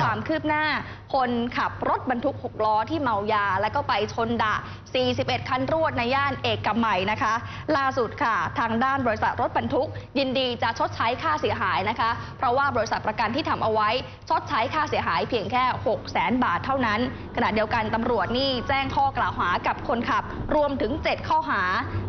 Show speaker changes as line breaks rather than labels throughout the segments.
ความคืบหน้า คนขับรถบรรทุก 6 ล้อที่เมายา และก็ไปชนดะ 41 คันรวดในย่านเอกมัยนะคะ ล่าสุดค่ะ ทางด้านบริษัทรถบรรทุก ยินดีจะชดใช้ค่าเสียหายนะคะ เพราะว่าบริษัทประกันที่ทำเอาไว้ ชดใช้ค่าเสียหายเพียงแค่ 6 0 0 0 0 0บาทเท่านั้น ขณะเดียวกันตำรวจนี่แจ้งข้อกล่าวหากับคนขับ รวมถึง 7 ข้อหา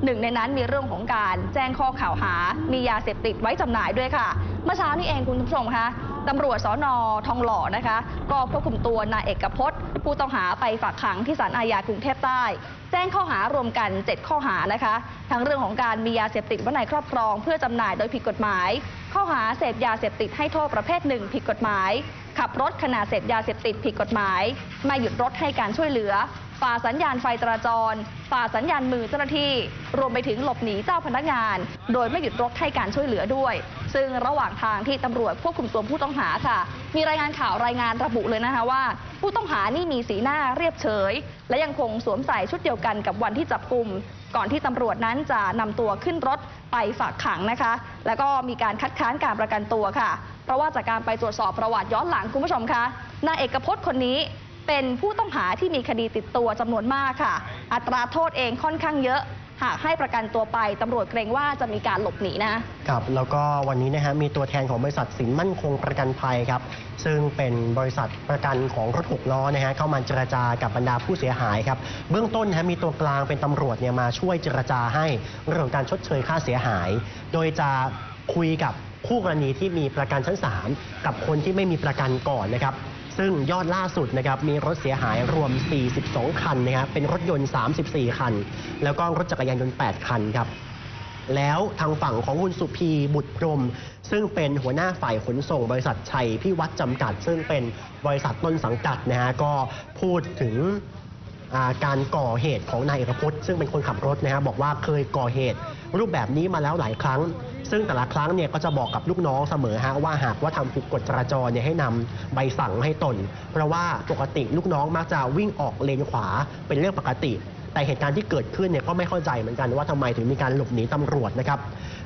หนึ่งในนั้นมีเรื่องของการแจ้งข้อกล่าวหา มียาเสพติดไว้จำหน่ายด้วยค่ะ เมื่อเช้านี้เองคุณผู้ชมคะ ตำรวจสอนอทองหล่อนะคะ ก็ควบคุมตัวนายเอกพจน์ ผู้ต้องหาไปฝากขังที่ศาลอาญากรุงเทพใต้ แจ้งข้อหารวมกัน 7 ข้อหานะคะ ทั้งเรื่องของการมียาเสพติดไว้ในครอบครอง เพื่อจำหน่ายโดยผิดกฎหมาย ข้อหาเสพยาเสพติดให้โทษประเภทหนึ่งผิดกฎหมาย ขับรถขณะเสพยาเสพติดผิดกฎหมายไม่หยุดรถให้การช่วยเหลือ ฝ่าสัญญาณไฟจราจร ฝ่าสัญญาณมือเจ้าหน้าที่ รวมไปถึงหลบหนีเจ้าพนักงาน โดยไม่หยุดรถให้การช่วยเหลือด้วย ซึ่งระหว่างทางที่ตำรวจควบคุมตัวผู้ต้องหาค่ะ มีรายงานข่าวรายงานระบุเลยนะคะว่า ผู้ต้องหานี่มีสีหน้าเรียบเฉย และยังคงสวมใส่ชุดเดียวกันกับวันที่จับกลุ่มก่อนที่ตำรวจนั้นจะนำตัวขึ้นรถไปฝากขังนะคะ แล้วก็มีการคัดค้านการประกันตัวค่ะ เพราะว่าจากการไปตรวจสอบประวัติย้อนหลังคุณผู้ชมคะนายเอกพจน์คนนี้ เป็นผู้ต้องหาที่มีคดีติดตัวจำนวนมากค่ะ อัตราโทษเองค่อนข้างเยอะ หากให้ประกันตัวไปตำรวจเกรงว่าจะมีการหลบหนีนะ
ครับแล้วก็วันนี้นะฮะมีตัวแทนของบริษัทสินมั่นคงประกันภัยครับ ซึ่งเป็นบริษัทประกันของรถหกล้อนะฮะเข้ามาเจรจากับบรรดาผู้เสียหายครับ เบื้องต้นนะฮะมีตัวกลางเป็นตำรวจเนี่ยมาช่วยเจรจาให้เรื่องของการชดเชยค่าเสียหาย โดยจะคุยกับคู่กรณีที่มีประกันชั้น 3 กับคนที่ไม่มีประกันก่อนนะครับ ซึ่งยอดล่าสุดนะครับมีรถเสียหายรวม 42 คันนะครับเป็นรถยนต์ 34 คัน แล้วก็รถจักรยานยนต์ 8 คันครับแล้วทางฝั่งของคุณสุพีบุตรพรม ซึ่งเป็นหัวหน้าฝ่ายขนส่งบริษัทชัยพิวัตรจำกัด ซึ่งเป็นบริษัทต้นสังกัดนะฮะก็พูดถึง การก่อเหตุของนายเอกพจน์ซึ่งเป็นคนขับรถนะฮะบบอกว่าเคยก่อเหตุ รูปแบบนี้มาแล้วหลายครั้ง ซึ่งแต่ละครั้งเนี่ยก็จะบอกกับลูกน้องเสมอฮะว่าหากว่าทำผิดกฎจราจรเนี่ยให้นำใบสั่งให้ตน เพราะว่าปกติลูกน้องมักจะวิ่งออกเลนขวาเป็นเรื่องปกติ แต่เหตุการณ์ที่เกิดขึ้นเนี่ยก็ไม่เข้าใจเหมือนกันว่าทำไมถึงมีการหลบหนีตำรวจนะครับ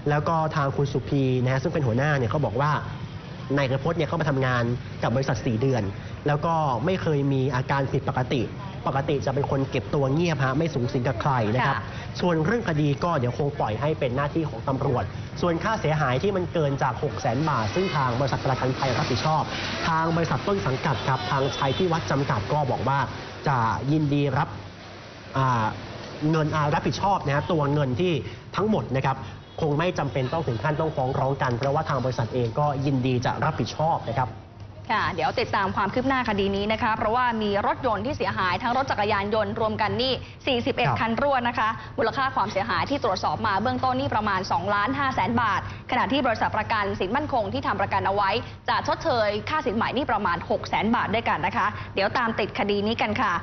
แล้วก็ทางคุณสุพีนะฮะซึ่งเป็นหัวหน้าเนี่ยเขาบอกว่านายกระพจน์เนี่ยเข้ามาทำงานกับบริษัท 4 เดือน แล้วก็ไม่เคยมีอาการผิดปกติ ปกติจะเป็นคนเก็บตัวเงียบฮะไม่สูงสิงกับใครนะครับ
ค่ะ
ส่วนเรื่องคดีก็เดี๋ยวคงปล่อยให้เป็นหน้าที่ของตำรวจ ส่วนค่าเสียหายที่มันเกินจาก 6 0 0 0 0 0บาท ซึ่งทางบริษัทประกันภัยรับผิดชอบ ทางบริษัทต้นสังกัดครับ ทางชัยที่วัดจำกัดก็บอกว่าจะยินดีรับอ่าเงินอารับผิดชอบนะฮะตัวเงินที่ทั้งหมดนะครับคงไม่จำเป็นต้องถึงขั้นต้องฟ้องร้องกัน เพราะว่าทางบริษัทเองก็ยินดีจะรับผิดชอบนะครับ
ค่ะ เดี๋ยวติดตามความคืบหน้าคดีนี้นะคะ เพราะว่ามีรถยนต์ที่เสียหายทั้งรถจักรยานยนต์รวมกันนี่
ครับ
41 คันรวดนะคะ มูลค่าความเสียหายที่ตรวจสอบมาเบื้องต้นนี่ประมาณ2ล้าน5แสนบาท ขณะที่บริษัทประกันสินมั่นคงที่ทำประกันเอาไว้ จะชดเชยค่าสินใหม่นี่ประมาณ6แสนบาทด้วยกันนะคะ เดี๋ยวตามติดคดีนี้กันค่ะ